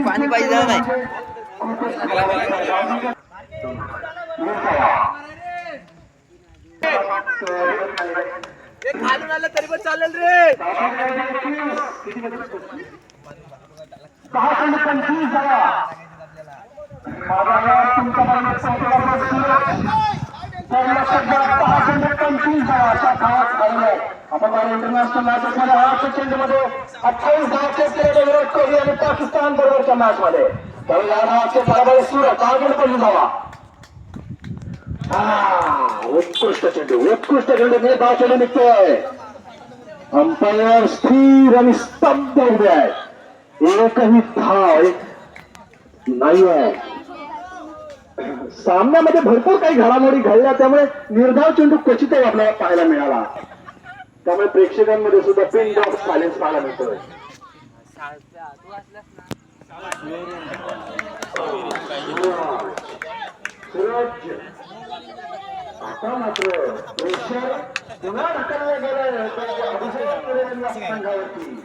पाणी पाहिजे नाही खालून आलं तरी पण चालेल रे सहा खंड पंचवीस अठ्ठावीस पंचवीस अशा धावात झालेला आहे आपण मला इंटरनॅशनल मॅचेस मध्ये आठ सेकंडमध्ये अठ्ठावीस धावचे केले विराट कोहली आणि पाकिस्तान बरोबरच्या मॅच मध्ये. तर या धावाचे बरोबर सूर. सहा खंड धावा उत्कृष्ट चेंडू उत्कृष्ट चेंडू. मी धाव चेंडू निघतोय अंपायर स्थिर आणि स्तब्ध उभे आहे एकही धाव नाही आहे सामन्यामध्ये भरपूर काही घडामोडी घडल्या त्यामुळे निर्धाव चेंडू क्वचितच आपल्याला पाहायला मिळाला. त्यामुळे प्रेक्षकांमध्ये सुद्धा पिन ऑफ सायलेन्स पाहायला मिळतोय. आता मात्र प्रेशर पुन्हा ढकललं गेलंय संघावरती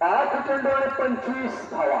आठ चेंडू आणि पंचवीस धावा